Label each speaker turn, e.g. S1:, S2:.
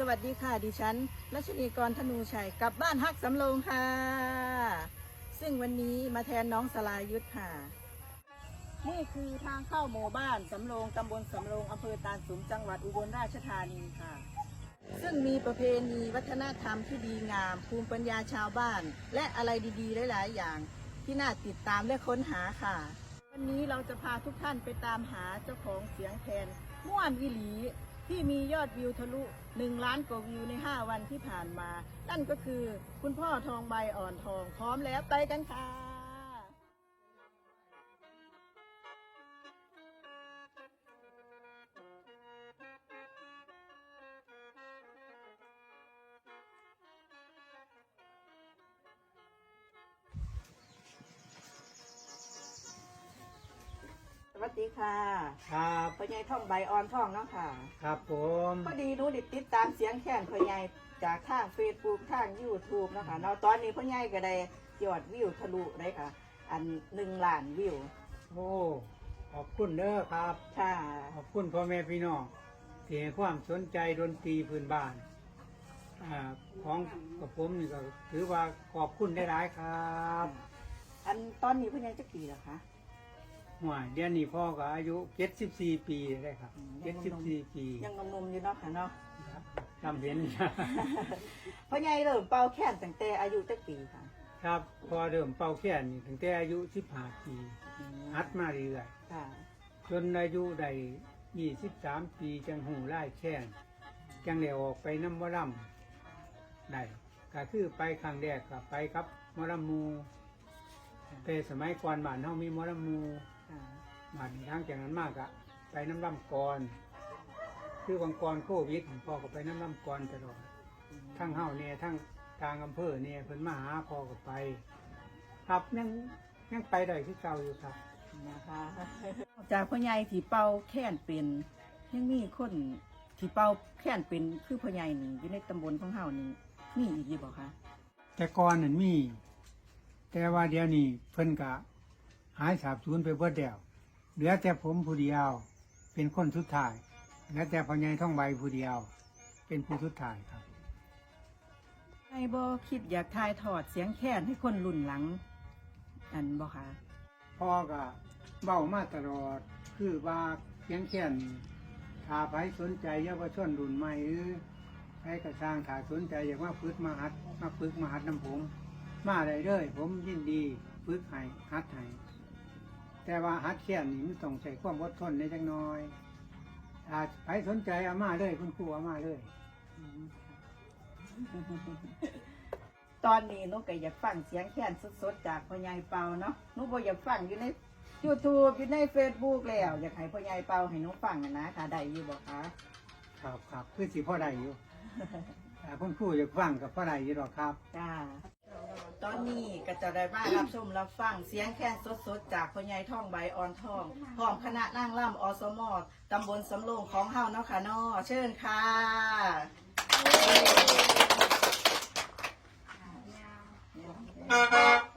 S1: สวัสดีค่ะ ดิฉันรัชนีกรธนูชัยกลับบ้านฮักสำโรงค่ะ ซึ่งวันนี้มาแทนน้องสลายุทธค่ะ นี่คือทางเข้าหมู่บ้านสำโรงตำบลสำโรงอำเภอตาลสุมจังหวัดอุบลราชธานีค่ะ ซึ่งมีประเพณีวัฒนธรรมที่ดีงาม ภูมิปัญญาชาวบ้าน และอะไรดีๆ หลาย ๆ อย่างที่น่าติดตามและค้นหาค่ะ วันนี้เราจะพาทุกท่านไปตามหาเจ้าของเสียงแคนม่วนวิหลี ที่มียอดวิวทะลุ 1 ล้านกว่าวิวใน 5 วันที่ผ่านมา นั่นก็คือคุณพ่อทองใบอ่อนทองพร้อมแล้วไปกันค่ะ ดีค่ะ
S2: ครับ
S1: พ่อใหญ่ท่องใบอ่อนท่องเนาะค่ะ
S2: ครับผม
S1: พอดีหนูได้ติดตามเสียงแค้นพ่อใหญ่จากทางเฟซบุ๊กทางยูทูบเนาะคะเนาะตอนนี้พ่อใหญ่ก็ได้ยอดวิวทะลุได้ค่ะ อันหนึ่งล้านวิว
S2: โอ้ขอบคุณเด้อครับ
S1: ค่ะ
S2: ขอบคุณพ่อแม่พี่น้องที่ให้ความสนใจดนตรีพื้นบ้านอาของกับผมนี่ก็ถือว่าขอบคุณได้หลายๆครับ
S1: อันตอนนี้พ่อใหญ่จะกี่แล้วคะ
S2: ห่วยเดือนนี้พ่อก็อายุ74ปีได้ครับ
S1: อืม
S2: 74ปี
S1: ยังหนมๆอยู่เนาะค่ะเนาะ
S2: จำเห็น
S1: พ่อใหญ่เริ่มเป่าแค้นตั้งแต่อายุจักปีค่ะ
S2: ครับ พอเริ่มเป่าแค่นนี่ตั้งแต่อายุ15ปีฮัดมาเรื่อย
S1: ค่ะ
S2: จนอายุได้ยี่สิบสามปีจังหูไล่แช่นจังได้ออกไปน้ำมะลำได้ก็คือไปครั้งแรกกับไปครับมะลำมูแต่สมัยก่อนบ้านเฮามีมะลำ มู
S1: ค่ะ
S2: บ้านทางจากนั้นมากอะไปน้ำลำก่อนคือวังกรโควิดพ่อก็ไปน้ำลำก่อนตลอดทั้งเฮาเนี่ยทั้งกลางอำเภอเนี่ยเพิ่นมาหาพ่อก็ไป ครับยังยังไปได้ที่เก่าอยู่ครับ
S1: นะคะจากพ่อใหญ่ที่เป่าแค้นเป็นยังมีคนที่เป่าแค้นเป็นคือพ่อใหญ่นี่อยู่ในตำบลของเฮานี่มีอีกอยู่บ่คะ
S2: แต่ก่อนนั่นมี แต่ว่าเดี๋ยวนี้เพิ่นกะ หายสาบสูญไปเบิดเดียวเหลือแต่ผมผู้เดียว เป็นคนสุดท้ายเหลือแต่พ่อใหญ่ท่องใบผู้เดียว เป็นผู้สุดท้ายครับ
S1: ไอ้บ่คิดอยากถ่ายทอดเสียงแค้นให้คนรุ่นหลังอันบ่คะ
S2: พ่อก็เบ้ามาตลอดคือว่าเพียงแค่นถ้าใครสนใจเยาวชนรุ่นใหม่หรือใครกระสร้างถ้าสนใจอยากมาฝึกมาหัดมาฝึกมาหัดน้ำผม มาได้เลยผมยินดีฝึกให้หัดให้ แต่ว่าหัดแค่นนี่มันต้องใช้ความอดทนในจังน้อย ถ้าใครสนใจเอามาเลยคุณครูเอามาเลย
S1: ตอนนี้หนูก็อยากฟังเสียงแค้นสดๆจากพ่อใหญ่เป่าเนาะหนูบ่อยากฟังอยู่ใน YouTube อยู่ใน Facebook แล้วอยากให้พ่อใหญ่เป่าให้หนูฟังอะนะค่ะได้อยู่บ่คะ
S2: ครับครับคือสิพ่อใดอยู่แต่คุณครูอยากฟังกับพ่อใดอยู่หรอกครับ
S1: จ้า ตอนนี้ก็จะได้มารับชมรับฟังเสียงแค้นสดๆ จากพ่อใหญ่ท่องใบอ่อนทองพร้อมคณะนั่งล่ำอสมอตำบลสำโรงของเฮาเนาะค่ะเนาะเชิญค่ะ
S3: Yeah.